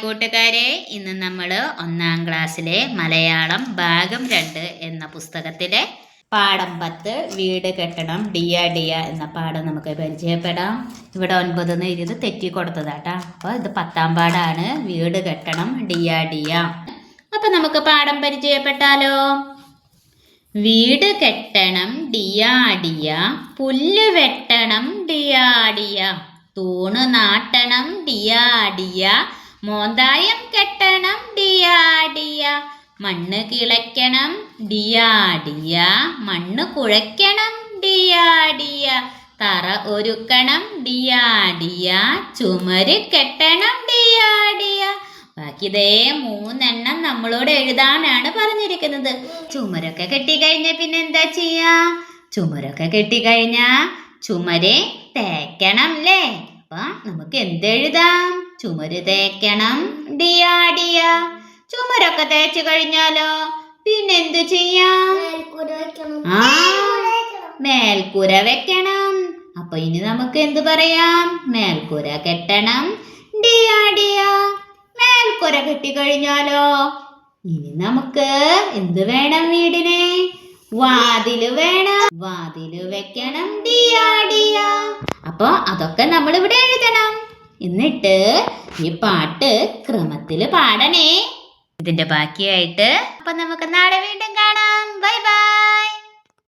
കൂട്ടുകാരെ ഇന്ന് നമ്മൾ ഒന്നാം ക്ലാസ്സിലെ മലയാളം ഭാഗം രണ്ട് എന്ന പുസ്തകത്തിലെ പാഠം പത്ത് വീട് കെട്ടണം ഡിയ ഡിയ എന്ന പാഠം നമുക്ക് പരിചയപ്പെടാം. ഇവിടെ ഒൻപത് എന്ന് ഇരുന്ന് തെറ്റി കൊടുത്തതാട്ടാ അപ്പോൾ ഇത് പത്താം പാടാണ് വീട് കെട്ടണം ഡിയ ഡിയ. അപ്പം നമുക്ക് പാഠം പരിചയപ്പെട്ടാലോ? വീട് കെട്ടണം ഡിയാടിയ പുല്ല് വെട്ടണം ഡിയാടിയ തൂണ് നാട്ടണം ഡിയാടിയ മോന്തായം കെട്ടണം ഡിയാടിയ. മണ്ണ് കിളയ്ക്കണം ഡിയാടിയ. മണ്ണ് കുഴയ്ക്കണം ഡിയാടിയ. തറ ഒരുക്കണം ഡിയാടിയ. ചുമര് കെട്ടണം ഡിയാടിയ. ബാക്കി ഇതേ മൂന്നെണ്ണം നമ്മളോട് എഴുതാനാണ് പറഞ്ഞിരിക്കുന്നത്. ചുമരൊക്കെ കെട്ടിക്കഴിഞ്ഞ പിന്നെ എന്താ ചെയ്യാ? ചുമരൊക്കെ കെട്ടിക്കഴിഞ്ഞ ചുമരെ തേക്കണം അല്ലേ അപ്പൊ നമുക്ക് എന്തെഴുതാം? ചുമര് തേക്കണം. ഡിയാ ഡിയ ചുമരൊക്കെ തേച്ചു കഴിഞ്ഞാലോ? പിന്നെന്തു ചെയ്യാം? ആ മേൽക്കൂര വെക്കണം. അപ്പൊ ഇനി നമുക്ക് എന്ത് പറയാം? മേൽക്കൂര കെട്ടണം. ഡിയാ ഡിയ മേൽക്കൂര കെട്ടിക്കഴിഞ്ഞാലോ ഇനി നമുക്ക് എന്ത് വേണം വീടിന്? വാതിൽ വേണം. വാതിൽ വെക്കണം. ഡിയാ ഡിയാ അപ്പൊ അതൊക്കെ നമ്മൾ ഇവിടെ എഴുതണം. എന്നിട്ട് ഈ പാട്ട് ക്രമത്തിൽ പാടണേ. ഇതിന്റെ ബാക്കിയായിട്ട് അപ്പൊ നമുക്ക് നാളെ വീണ്ടും കാണാം. Bye bye.